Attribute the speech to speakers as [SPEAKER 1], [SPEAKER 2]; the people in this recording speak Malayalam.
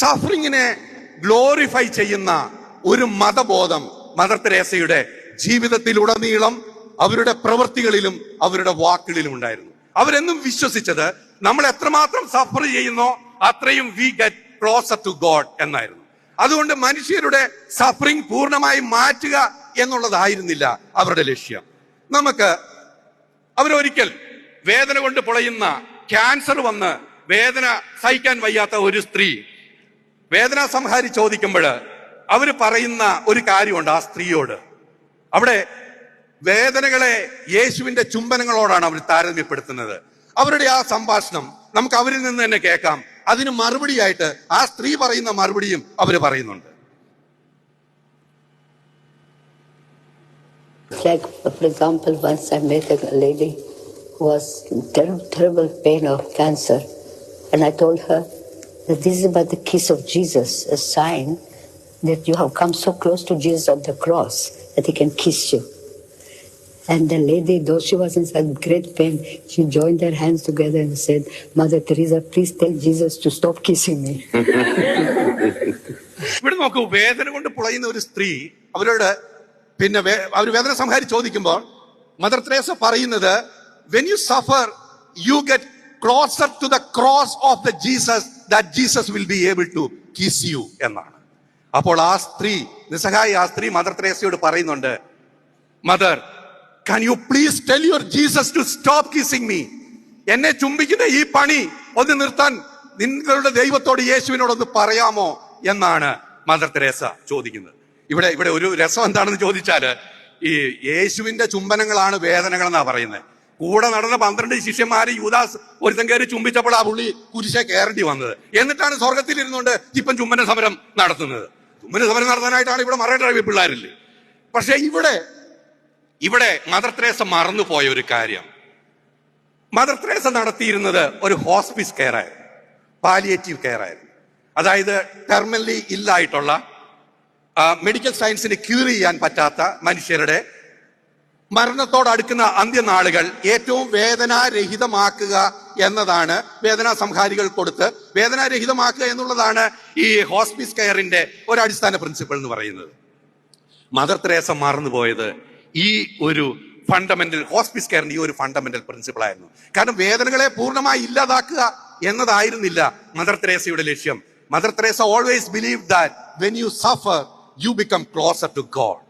[SPEAKER 1] സഫറിങ്ങിനെ ഗ്ലോറിഫൈ ചെയ്യുന്ന ഒരു മതബോധം മദർ തെരേസയുടെ ജീവിതത്തിലുടനീളം അവരുടെ പ്രവൃത്തികളിലും അവരുടെ വാക്കുകളിലും ഉണ്ടായിരുന്നു. അവരെന്നും വിശ്വസിച്ചത് നമ്മൾ എത്രമാത്രം സഫർ ചെയ്യുന്നോ അത്രയും we get closer to God എന്നായിരുന്നു. അതുകൊണ്ട് മനുഷ്യരുടെ സഫറിങ് പൂർണമായി മാറ്റുക എന്നുള്ളതായിരുന്നില്ല അവരുടെ ലക്ഷ്യം. നമുക്ക് അവരൊരിക്കൽ വേദന കൊണ്ട് പൊളയുന്ന ക്യാൻസർ വന്ന് വേദന സഹിക്കാൻ വയ്യാത്ത ഒരു സ്ത്രീ വേദന സംഹാരി ചോദിക്കുമ്പോൾ അവർ പറയുന്ന ഒരു കാര്യമുണ്ട് ആ സ്ത്രീയോട്. അവിടെ വേദനകളെ യേശുവിന്റെ ചുംബനങ്ങളോടാണ് അവർ താരതമ്യപ്പെടുത്തുന്നത്. അവരുടെ ആ സംഭാഷണം നമുക്ക് അവരിൽ നിന്ന് തന്നെ കേൾക്കാം. അതിന് മറുപടിയായിട്ട് ആ സ്ത്രീ പറയുന്ന മറുപടിയും അവർ പറയുന്നുണ്ട്.
[SPEAKER 2] And I told her that this is about the kiss of Jesus, a sign that you have come so close to Jesus on the cross that he can kiss you. And the lady, though she was in such great pain, she joined her hands together and said, Mother Teresa, please tell Jesus to stop kissing me.
[SPEAKER 1] ഇവിടെ നോക്കൂ വേദന കൊണ്ട് പുളയുന്ന ഒരു സ്ത്രീ അവരോട് പിന്നെ വേ- അവർ വേദന സംഹാരി ചോദിക്കുമ്പോൾ മദർ ത്രേസ പറയുന്നത് when you suffer you get closer to the cross of the Jesus that Jesus will be able to kiss you എന്നാണ്. അപ്പോൾ ആ സ്ത്രീ നിസ്സഹായ ആ സ്ത്രീ മദർ ത്രേസയോട് പറയുന്നുണ്ട് Mother can you please tell your Jesus to stop kissing me എന്നെ ചുംബിക്കുന്ന ഈ പണി ഒന്ന് നിർത്താൻ നിങ്ങളുടെ ദൈവത്തോട് യേശുവിനോടൊന്ന് പറയാമോ? എന്നാണ് മദർ തെരേസ ചോദിക്കുന്നത്. ഇവിടെ ഇവിടെ ഒരു രസം എന്താണെന്ന് ചോദിച്ചാൽ ഈ യേശുവിന്റെ ചുംബനങ്ങളാണ് വേദനകൾ എന്നാ പറയുന്നത്. കൂടെ നടന്ന പന്ത്രണ്ട് ശിഷ്യന്മാര് യൂദാസ് ഒരുത്തൻ കയറി ചുംബിച്ചപ്പോൾ ആ പുള്ളി കുരിശെ കയറേണ്ടി വന്നത്. എന്നിട്ടാണ് സ്വർഗത്തിൽ ഇരുന്നുകൊണ്ട് ഇപ്പം ചുംബന സമരം നടത്തുന്നത്. ചുംബന സമരം നടത്താനായിട്ടാണ് ഇവിടെ മറൈൻ പിള്ളേരിൽ പക്ഷെ ഇവിടെ ഇവിടെ മദർ ത്രേസ മറന്നുപോയ ഒരു കാര്യം. മദർ ത്രേസ നടത്തിയിരുന്നത് ഒരു ഹോസ്പിസ് കെയർ ആയിരുന്നു പാലിയേറ്റീവ് കെയർ ആയിരുന്നു അതായത് ടെർമലി ഇല്ലായിട്ടുള്ള മെഡിക്കൽ സയൻസിന് ക്യൂർ ചെയ്യാൻ പറ്റാത്ത മനുഷ്യരുടെ മരണത്തോട് അടുക്കുന്ന അന്ത്യനാളുകൾ ഏറ്റവും വേദനാരഹിതമാക്കുക എന്നതാണ് വേദനാ സംഹാരികൾ കൊടുത്ത് വേദനാരഹിതമാക്കുക എന്നുള്ളതാണ് ഈ ഹോസ്പിസ് കെയറിന്റെ ഒരു അടിസ്ഥാന പ്രിൻസിപ്പിൾ എന്ന് പറയുന്നത്. മദർ തെരേസ മറന്നുപോയത് ഈ ഒരു ഫണ്ടമെന്റൽ ഹോസ്പിസ് കെയറിന്റെ ഈ ഒരു ഫണ്ടമെന്റൽ പ്രിൻസിപ്പിൾ ആയിരുന്നു. കാരണം വേദനകളെ പൂർണമായി ഇല്ലാതാക്കുക എന്നതായിരുന്നില്ല മദർ തെരേസയുടെ ലക്ഷ്യം. Mother Teresa always believe that when you suffer you become closer to God